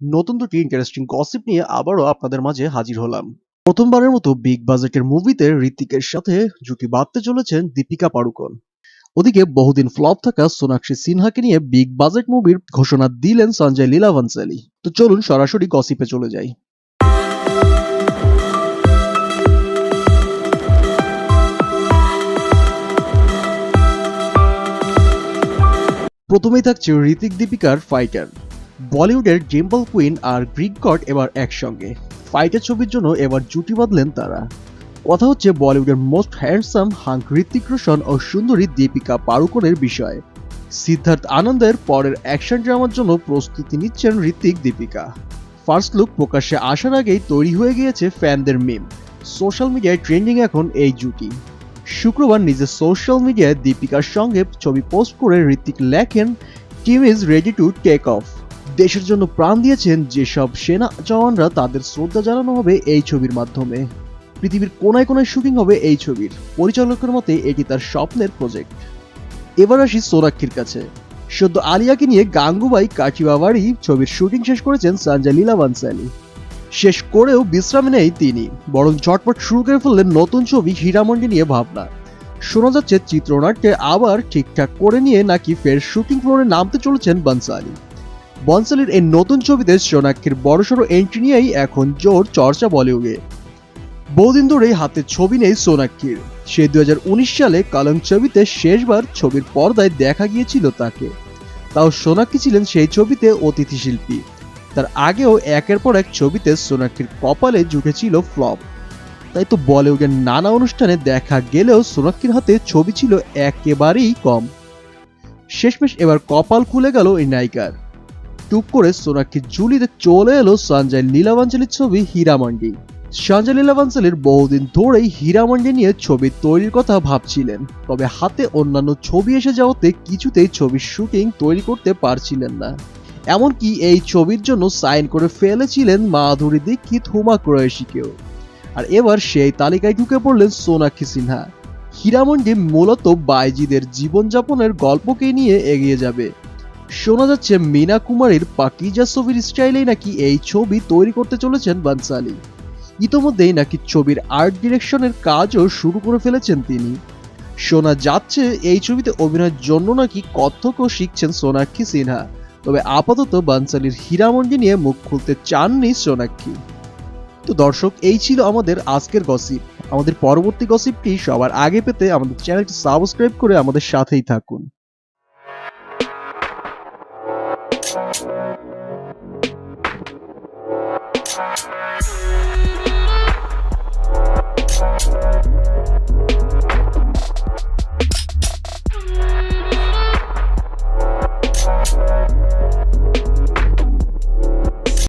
নতুন দুটি interesting gossip নিয়ে আবারও আপনাদের মাঝে হাজির হলাম। প্রথমবারের মতো বিগ বাজেটের মুভিতে ঋতিকের সাথে জুটি বাঁধতে চলেছেন দীপিকা পাড়ুকোন। ওদিকে বহুদিন ফ্লপ থাকা সোনাক্ষী সিনহাকে নিয়ে বিগ বাজেট মুভির ঘোষণা দিলেন সঞ্জয় লীলা ভানসালি তো চলুন সরাসরি গসিপে চলে যাই। প্রথমেই থাকছে ঋতিক দীপিকার ফাইটার বলিউডের ডিম্পল কুইন আর গ্রিক গড এবার একসঙ্গে। ফাইটার ছবির জন্য এবার জুটি বাঁধলেন তারা। কথা হচ্ছে বলিউডের most handsome hunk Hrithik Roshan ও সুন্দরী দীপিকা পাড়ুকোনের বিষয়ে। সিদ্ধার্থ আনন্দের পরের অ্যাকশন ড্রামার জন্য প্রস্তুতি নিচ্ছেন ঋতিক দীপিকা। ফার্স্ট লুক প্রকাশ্যে আসার আগেই তৈরি হয়ে গিয়েছে ফ্যানদের মিম। সোশ্যাল মিডিয়ায় ট্রেন্ডিং এখন এই জুটি। শুক্রবার নিজের সোশ্যাল মিডিয়ায় দীপিকার সঙ্গে ছবি পোস্ট করে ঋতিক লেখেন, team is ready to take off. দেশের জন্য প্রাণ দিয়েছেন যেসব সেনা জওয়ানরা তাদের শ্রদ্ধা জানানো হবে এই ছবির মাধ্যমে। পৃথিবীর কোনায় কোনায় শুটিং হবে এই ছবির। পরিচালকের মতে, এটি তার স্বপ্নের প্রজেক্ট এবার আসি সোনাক্ষীর কাছে। সদ্য আলিয়াকে নিয়ে গাঙ্গুবাই কাঠিবাবাড়ি ছবির শুটিং শেষ করেছেন সঞ্জয় লীলা বানসালি শেষ করেও বিশ্রাম নেই তিনি, বরং ঝটপট শুরু করে ফেললেন নতুন ছবি হীরামন্ডি নিয়ে ভাবনা। শোনা যাচ্ছে, চিত্রনাট্যে আবার ঠিকঠাক করে নিয়ে নাকি ফের শুটিং ফ্লোরে নামতে চলেছেন বানসালি। বনসালির এই নতুন ছবিতে সোনাক্ষীর বড়সড় এন্ট্রি নিয়েই এখন জোর চর্চা বলিউডে। বহুদিন ধরেই হাতে ছবি নেই সোনাক্ষীর। সে দুই হাজার উনিশ সালে কালং ছবিতে শেষবার ছবির পর্দায় দেখা গিয়েছিল তাকে। তাও সোনাক্ষী ছিলেন সেই ছবিতে অতিথি শিল্পী। তার আগেও একের পর এক ছবিতে সোনাক্ষীর কপালে জুটেছিল ফ্লপ। তাই তো বলিউডের নানা অনুষ্ঠানে দেখা গেলেও সোনাক্ষীর হাতে ছবি ছিল একেবারেই কম। শেষমেশ এবার কপাল খুলে গেল এই নায়িকার। টুক করে সোনাক্ষী জুলিতে চলে এলো সঞ্জয় লীলাবাঞ্জলির ছবি হীরামন্ডি সঞ্জয় লীলাবাঞ্জলির বহুদিন ধরেই হীরামন্ডি নিয়ে ছবি তৈরির কথা ভাবছিলেন। তবে হাতে অন্যান্য ছবি এসে যাওয়াতে কিছুতেই ছবির শুটিং তৈরি করতে পারছিলেন না। এমনকি এই ছবির জন্য সাইন করে ফেলেছিলেন মাধুরী দীক্ষিত হুমা কুরেশিকেও আর এবার সেই তালিকায় ঢুকে পড়লেন সোনাক্ষী সিনহা। হীরামন্ডি মূলত বাইজিদের জীবনযাপনের গল্পকে নিয়ে এগিয়ে যাবে। শোনা যাচ্ছে মীনা কুমারীর পাকিজা ছবির স্টাইলেই নাকি এই ছবি তৈরি করতে চলেছেন বানসালি। ইতোমধ্যেই নাকি ছবির আর্ট ডিরেকশনের কাজও শুরু করে ফেলেছেন তিনি। শোনা যাচ্ছে এই ছবিতে অভিনয়ের জন্য নাকি কত্থকও শিখছেন সোনাক্ষী সিনহা। তবে আপাতত বানসালির হীরামন্ডি নিয়ে মুখ খুলতে চাননি সোনাক্ষী। তো দর্শক, এই ছিল আমাদের আজকের গসিপ। আমাদের পরবর্তী গসিপটি সবার আগে পেতে আমাদের চ্যানেলটি সাবস্ক্রাইব করে আমাদের সাথেই থাকুন।